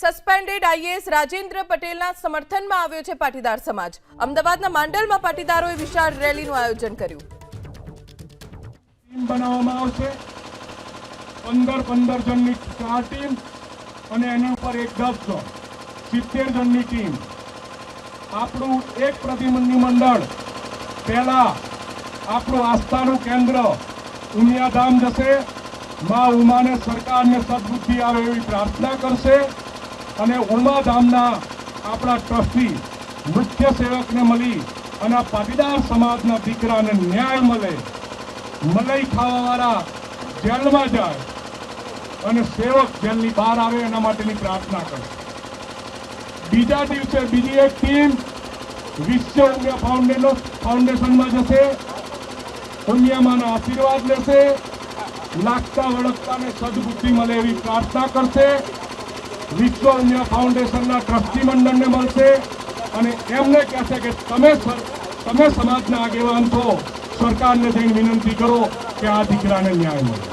Suspended IAS Rajendra પટેલના સમર્થનમાં આવ્યો છે પાટીદાર સમાજ. અમદાવાદના માંડલમાં પાટીદારોએ વિશાળ રેલીનું આયોજન કર્યું. બનાવવામાં આવશે. પંદર પંદર જણની ચાર ટીમ અને એની ઉપર એક દસ સિત્તેર જણની ટીમ. આપણું એક પ્રતિનિધિ મંડળ. પહેલા આપણું આસ્થાનું કેન્દ્ર ઉમિયાધામ જશે. મા ઉમાને સરકારને સદબુદ્ધિ આવે એવી પ્રાર્થના કરશે. અને ઉમાધામના આપણા ટ્રસ્ટી મુખ્ય સેવકને મળી અને પાટીદાર સમાજના દીકરાને ન્યાય મળે, મલાઈ ખાવાવાળા જેલમાં જાય અને સેવક જેલની બહાર આવે એના માટેની પ્રાર્થના કરે. બીજા દિવસે બીજી એક ટીમ વિશ્વ ઉમિયા ફાઉન્ડેશન ફાઉન્ડેશનમાં જશે, ઉમિયામાના આશીર્વાદ લેશે, લાગતા વળગતાને સદબુદ્ધિ મળે એવી પ્રાર્થના કરશે. વિશ્વ અન્ય ફાઉન્ડેશનના ટ્રસ્ટી મંડળને મળશે અને એમને કહેશે કે તમે તમે સમાજના આગેવાન છો. સરકારને જઈને વિનંતી કરો કે આ દીકરાને ન્યાય મળે.